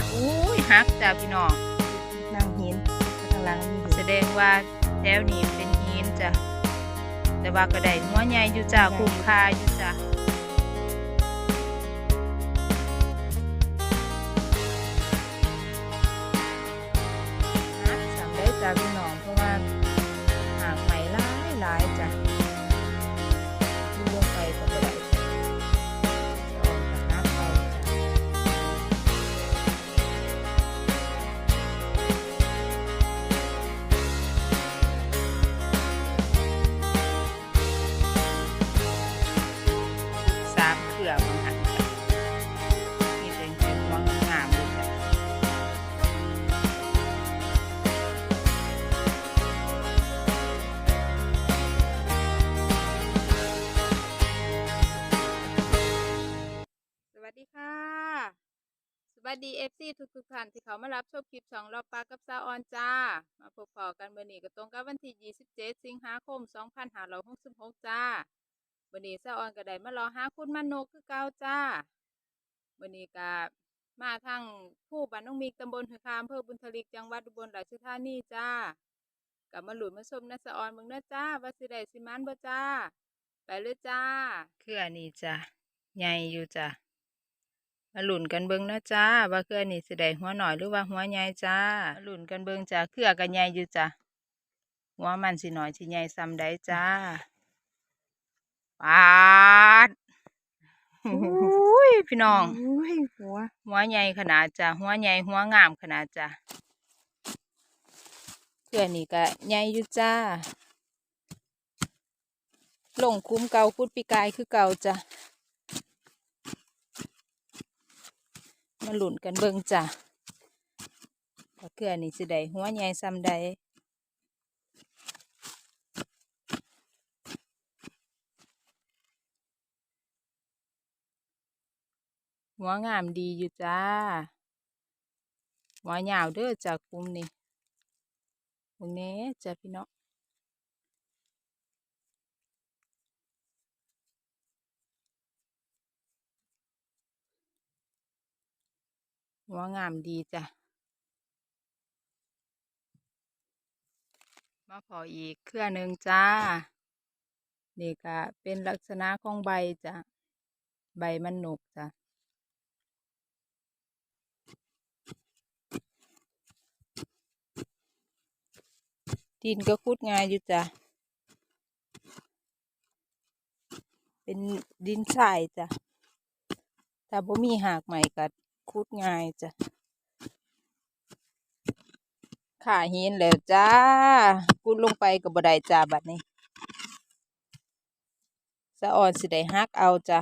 ดอุ้ยฮักจ้าพี่น้องนั่งหินข้างหล่างมีหินแสดงว่าแถวนี้เป็นหินจ้ะแต่ว่าก็ได้หัวใหญ่อยู่จ้าคุ้มค่าอยู่จ้า วัสดีเอฟซีทุกทุกท่านที่เขามารับชมคลิปช่องเราปลากับซาออนจ้า มาพบพอกันเมื่อนี้ก็ตรงกับวันที่ 27 สิงหาคม 2566 จ้าวันนี้ซาออนก็ได้มารอหาคุณมานกคือเก่าจ้าวันนี้ก็มาทางผู้บ้านน้องมิกตำบลหือคามอำเภอบุญทลิกจังหวัดอุบลราชธานีจ้ากับมาหลุดมาชมนะซาออนเบิ่งนะจ้าว่าสิได้สิมันบ่จ้า ไปเลยจ้าเครือนี่จ้าใหญ่อยู่จ้า มาหลุนกันเบิ่งนะจ้า ว่าเครือนี่สิได้หัวหน่อยหรือว่าหัวใหญ่จ้ามาหลุนกันเบิ่งจ้าเครือก็ใหญ่อยู่จ้าหัวมันสิหน่อยสิใหญ่ซ้ำใดจ้าปาดอุ้ยพี่น้องอุ้ยหัว หัวใหญ่ขนาดจ้ะหัวใหญ่หัวงามขนาดจ้ะเพื่อนนี่ก็ใหญ่อยู่จ้าลงคุ้มเก่าคุดปีกายคือเก่าจ้ะ มาหลุนกันเบิ่งจ้ะว่าเกลือนี่สิได้หัวใหญ่ซ้ำใดหัวงามดีอยู่จ้า หัวยาวเด้อจากคุมนี่ตรงนี้จ้ะพี่น้อง หัวงามดีจ้ะ มาพออีกเครือหนึ่งจ้า นี่ก็เป็นลักษณะของใบจ้ะ ใบมันหนุกจ้ะดินก็คุดง่ายอยู่จ้ะ เป็นดินทรายจ้ะ ถ้าบ่มีหากใหม่ก็ คุดง่ายจ้ะขาหินแล้วจ้าคุดลงไปก็บ่ได้จ้าบัดนี้สะอ่อนสิได้ฮักเอาจ้ะ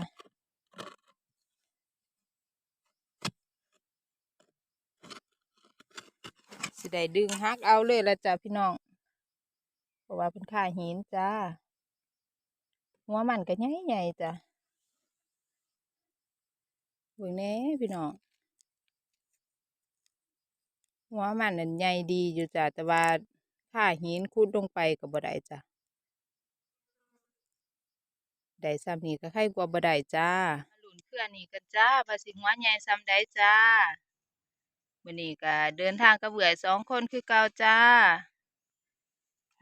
สิได้ดึงฮักเอาเลยละจ้ะพี่น้องเพราะว่าเป็นข่าหินจ้าหัวมันก็ใหญ่ใหญ่จ้ะเบิ่งแน่พี่น้อง หัวมันนั่นใหญ่ดีอยู่จ้ะแต่ว่าขาหินขุดลงไปก็บ่ได้จ้ะได้ซ้ำนี้ก็ใครกว่าบ่ได้จ้ามาลุ้นเครือนี่กันจ้าว่าสิหัวใหญ่ซ้ำใดจ้ามื้อนี้ก็เดินทางกับเบื่อยสองคนคือเก่าจ้า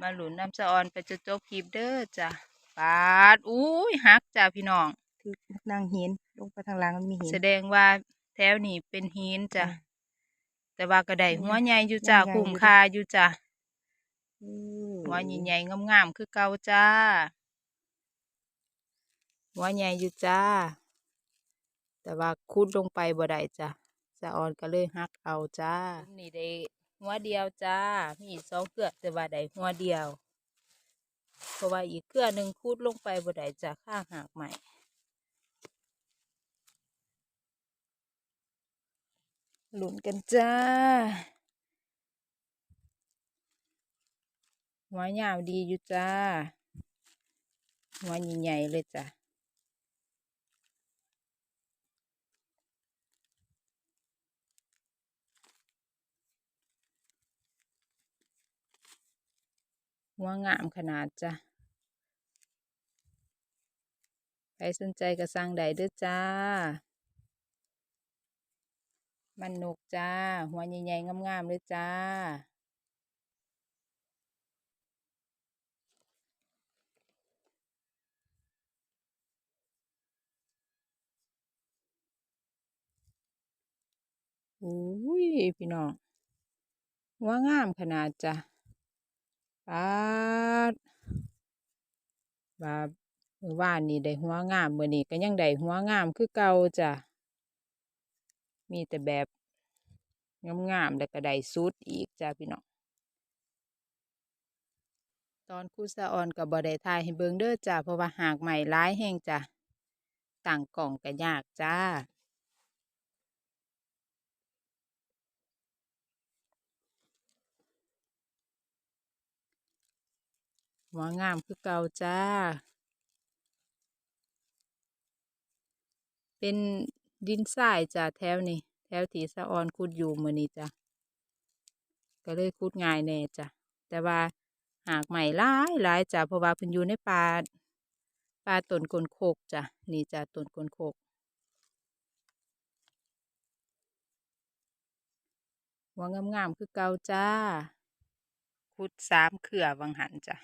มาหลุนน้ำสะออนไปจนจบคลิปเด้อจ้ะปาดอุ้ยฮักจ้าพี่น้อง คือนั่งหินลงไปทางหล่างมันมีหิน แสดงว่าแถวนี้เป็นหินจ้ะอืม แต่ว่าก็ได้อืมหัวใหญ่อยู่จ้าหัวใหญ่คุ้มอยู่ค่าอยู่จ้ะอืมหัวใหญ่ๆงามๆคือเก่าจ้าหัวใหญ่อยู่จ้า แต่ว่าคุดลงไปบ่ได้จ้ะสะออนก็เลยฮักเอาจ้า นี่ได้หัวเดียวจ้า มีอีกสองเกลือแต่ว่าได้หัวเดียว เพราะว่าอีกเกลือหนึ่งคุดลงไปบ่ได้จ้ะข้างหากใหม่ หลุนกันจ้า หัวยาวดีอยู่จ้า หัวใหญ่ๆเลยจ้ะหัวงามขนาดจ้ะใครสนใจก็สั่งได้ด้อจ้า มันนกจ้า หัวใหญ่ๆงามๆเลยจ้า อุ้ย พี่น้องหัวงามขนาดจ้ะปาดว่าเมื่านนี่ได้หัวงามเมื่อนี้ก็ยังได้หัวงามคือเก่าจ้ะ มีแต่แบบงามๆแล้วก็ได้สุดอีกจ้ะพี่น้องตอนครูสะออนก็บ่ได้ถ่ายให้เบิงเด้อจ้ะเพราะว่าหากใหม่ร้ายแห้งจ้ะต่างกล่องก็ยากจ้าหัวงามคือเก่าจ้า เป็น ดินทรายจ้ะแถวนี้แถวที่สะออนขุดอยู่มือนี้จ้ะก็เลยขุดง่ายแน่จ้ะแต่ว่าหากใหม่หลายหลายจ้ะเพราะว่าเพิ่นอยู่ในป่าป่าต้นกนโคกจ้ะนี่จ้ะต้นกนโคกหัวงามๆคือเก่าจ้าขุดสามเขื่อวังหันจ้ะ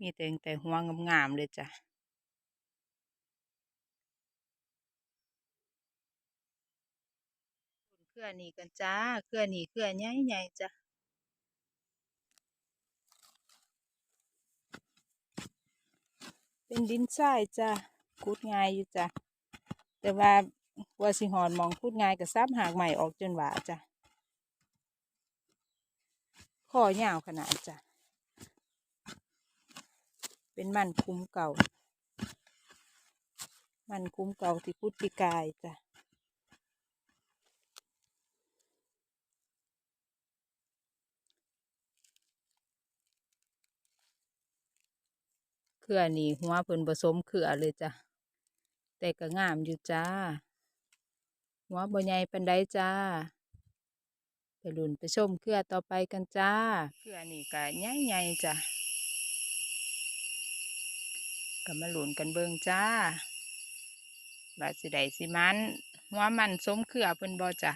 มีแต่แต่หัวงามๆเลยจ้ะ เค รือนี้กันจ้า เครือนี้เครือใหญ่ๆจ้ะเป็นดินทรายจ้ะขุดง่ายอยู่จ้ะแต่ว่าว่าสิหอนมองขุดง่ายก็ซับหากใหม่ออกจนหวาจ้ะข้อยาวขนาดจ้ะเป็นมันคุ้มเก่า มันคุ้มเก่าที่พุทธิกายจ้ะ เครือนี่หัวเพิ่นผสมเครือเลยจ้ะแต่ก็งามอยู่จ้า หัวบ่ใหญ่ปานใดจ้า ไปลุนไปชมเครือต่อไปกันจ้าเครือนี่ก็ใหญ่ๆจ้ะก็มาลุ้นกันเบิ่งจ้าว่าสิไดสิมันหัวมันสมเครือเพิ่นบ่จ้ะ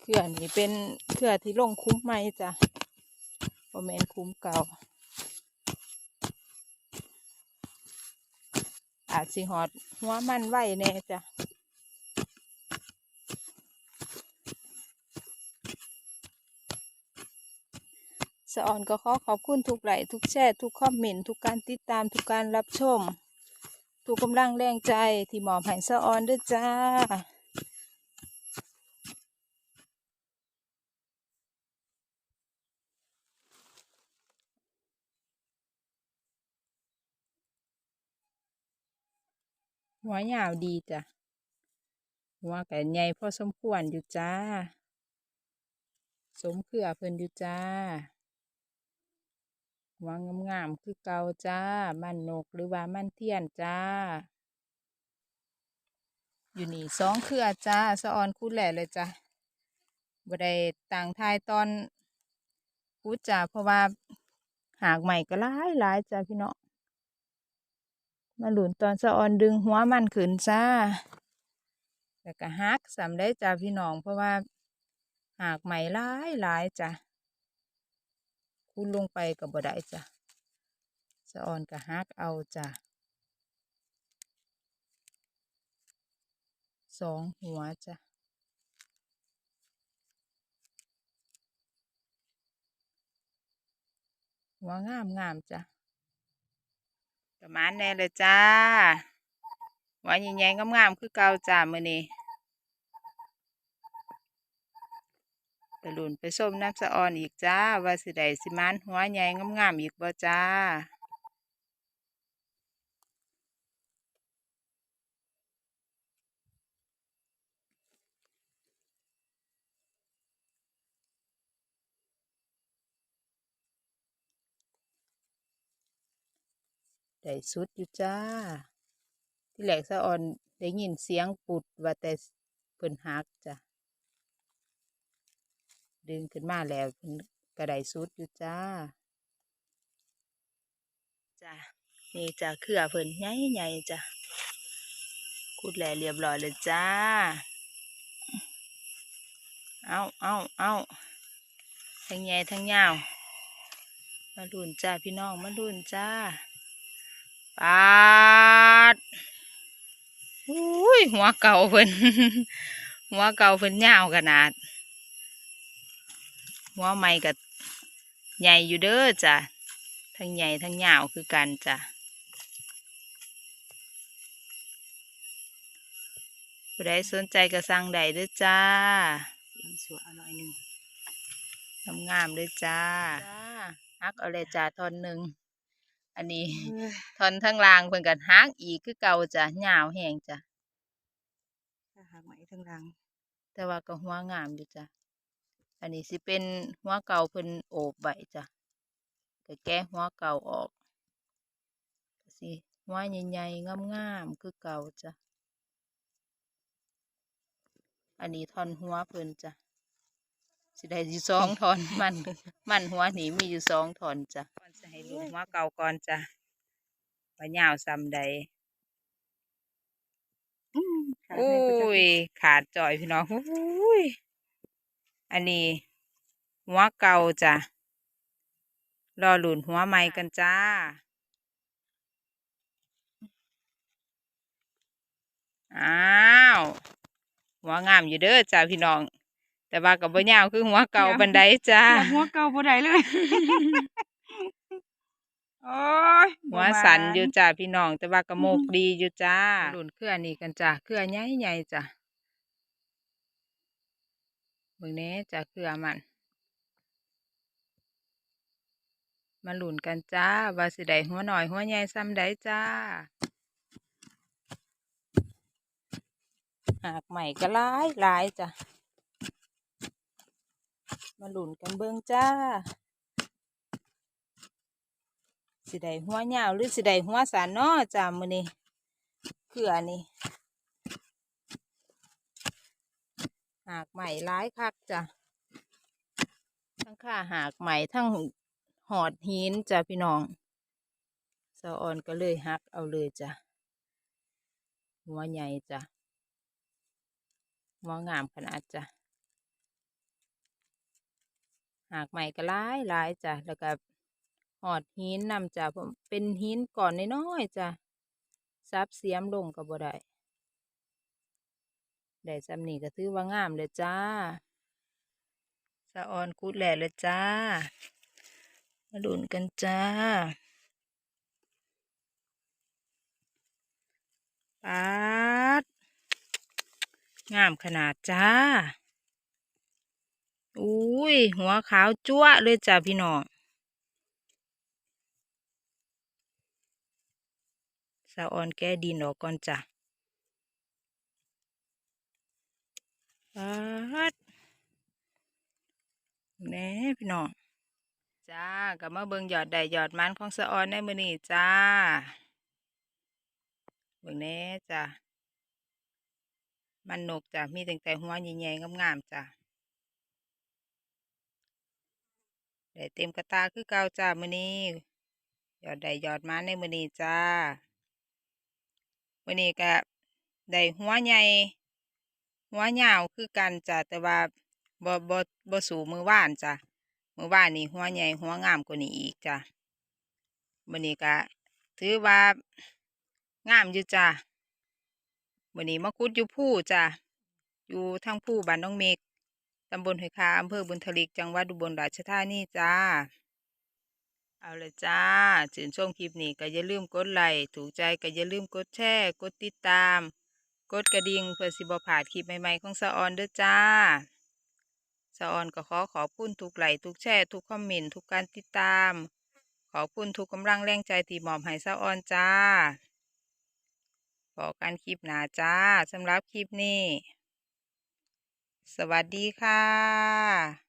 เครือนี่เป็น เครือที่ลงคุ้มใหม่จ้ะบ่แมนคุ้มเก่า อาจสิหอดหัวมันไหวแน่จ้ะสะออนก็ขอขอบคุณทุกไหลทุกแชร์ทุกคอมเมนต์ทุกการติดตามทุกการรับชม ทุกกำลังแรงใจที่หมอบให้สะออนด้วยจ้า หัวยาวดีจ้ะ หัวก็ใหญ่พอสมควรอยู่จ้า สมเครือเพิ่นอยู่จ้า หัวงามๆคือเก่าจ้า มันนกหรือว่ามันเทียนจ้า อยู่นี่สองเครือจ้าสะออนคุดแหล่เลยจ้ะบ่ได้ต่างทายตอนคุดจ้าเพราะว่าหากใหม่ก็หลายหลายจ้าพี่เน้อง มาหลุนตอนสะออนดึงหัวมันขึ้นจ้าแล้วก็หักสำได้จ้าพี่น้องเพราะว่าหากใหมหลายหลายจ้ะคูดลงไปก็บ่ได้จ้ะสะออนก็หักเอาจ้ะสองหัวจ้ะหัวงามงามจ้ะ ประมาณแน่เลยจ้าหัวใหญ่ๆงามๆคือเก่าจ้ามื้อนี้ไปลุ่นไปส้มน้ำสะออนอีกจ้า ว่าสิได้สิมานหัวใหญ่งามๆอีกบ่จ้า ได้สุดอยู่จ้า ที่แหลกสะออนได้ยินเสียงปุดว่าแต่เพิ่นหักจ้ะดึงขึ้นมาแล้วเพิ่นก็ไดสุดอยู่จ้าจ้ะนี่จ้ะเครือเพิ่นใหญ่ใหญ่ๆจ้ะขุดแหล่เรียบร้อยเลยจ้า เอาเอาเอาทั้งใหญ่ทั้งยาว มาดุนจ้าพี่น้องมาดุนจ้า ปาดอุ้ยหัวเก่าเพิ่นหัวเก่าเพิ่นยาวขนาด หัวใหม่กับใหญ่อยู่เด้อจ้ะทั้งใหญ่ทั้งยาวคือกันจ้ะผู้ใดสนใจก็สั่งได้เด้อจ้าเตรียมสวยเอาหน่อยหนึ่งงามๆเลยจ้าฮักเอาเลยจ้าทอนหนึ่ง อันนี้เอ้ยทอนทั้งล่างเพิ่นก็ฮักอีกคือเก่าจ้ะยาวแห้งจ้ะถ้าหากไหมทั้งหลังแต่ว่าก็หัวงามอยู่จ้ะอันนี้สิเป็นหัวเก่าเพิ่นโอบไว้จ้ะก็แก้หัวเก่าออกก็สิหัวใหญ่ๆงามๆคือเก่าจ้ะอันนี้ท่อนหัวเพิ่นจ้ะสิได้อยู่สองท่อนมันมันหัวนี่มีอยู่สองท่อนจ้ะก่อนจะ ให้ดูหัวเก่าก่อนจ้ะว่ายาวซ้ำใดอืมขาดโอ้แม่ประจำยขาดจ่อยพี่น้องอุ้ยอันนี้หัวเก่าจ้ะรอหลุนหัวใหม่กันจ้าอ้าวหัวงามอยู่เด้อจ้าพี่น้อง แต่ว่ากับบ่ยาวคือหัวเก่าบันไดจ้าอยากหัวเก่าบ่ได้เลย โอ้ยหัวสันอยู่จ้าพี่น้อง แต่ว่ากระโมกดีอยู่จ้าหลุนเครือนี้กันจ้าเครือใหญ่ใหญ่ๆจ้ะเบิ่งแหน่จ้าเครือมัน มาหลุนกันจ้าว่าสิได้หัวหน่อยหัวใหญ่ซ้ำใดจ้าหากใหม่ก็หลายหลายจ้ะมาหลุนกันเบิ่งจ้า สิได้หัวยาวหรือสิได้หัวสานน้อจ้ามือนี้คืออันนี้หากใหม่ร้ายคักจ้ะทั้งค่าหากใหม่ทั้งหอดหินจ้ะพี่น้องสะออนก็เลยหักเอาเลยจ้ะหัวใหญ่จ้ะหัวงามขนาดจ้ะหากใหม่ก็ร้ายร้ายจ้ะแล้วก็ หอดหินนำจ้ะผมเป็นหินก่อนน้อยๆจ้ะซับเสียมลงก็บ่ได้ได้จำนี่ก็ถือว่างามเลยจ้าสะออนคุดแหล่เลยจ้า มาดุนกันจ้าปาดงามขนาดจ้า อุ้ย หัวขาวจั๊วเลยจ้าพี่น้อง สะออนแก้ดินออกก่อนจ้ะปาดแหน่พี่น้องจ้าก็มาเบิ่งยอดได้ยอดมันของสะออนในมื้อนี้จ้าเบิงแน่จ้ามันนกจ้ะมีตั้งแต่หัวใหญ่ๆงามๆจ้ะได้เต็มกระตาคือเก่าจ้ามื้อนี้ยอดได้ยอดมันในมื้อนี้จ้า มื้อนี้ก็ได้หัวใหญ่หัวยาวคือกันจ้ะแต่ว่าบ่บ่บ่สูมือว่านจ้ะมือว่านนี่หัวใหญ่หัวงามกว่านี้อีกจ้ะมื้อนี้ก็ถือว่างามอยู่จ้ะมื้อนี้มาคุดอยู่ผู้จ้ะอยู่ทางผู้บ้านน้องเมกตำบลหอยคาอำเภอบุญทลิกจังหวัดอุบลราชธานีจ้า เอาเลยจ้าชื่นชมคลิปนี้ก็อย่าลืมกดไลค์ถูกใจก็อย่าลืมกดแชร์กดติดตาม กดกระดิ่งเพื่อสิบ่าดคลิปใหม่ๆของสะออนเด้อจ้าสะออนก็ขอขอบคุณทุกไลค์ทุกแชร์ทุกคอมเมนต์ทุกการติดตาม ขอบคุณทุกกำลังแรงใจที่มอบให้สะออนจ้าขอการคลิปหนาจ้าสำหรับคลิปนี้ สวัสดีค่ะ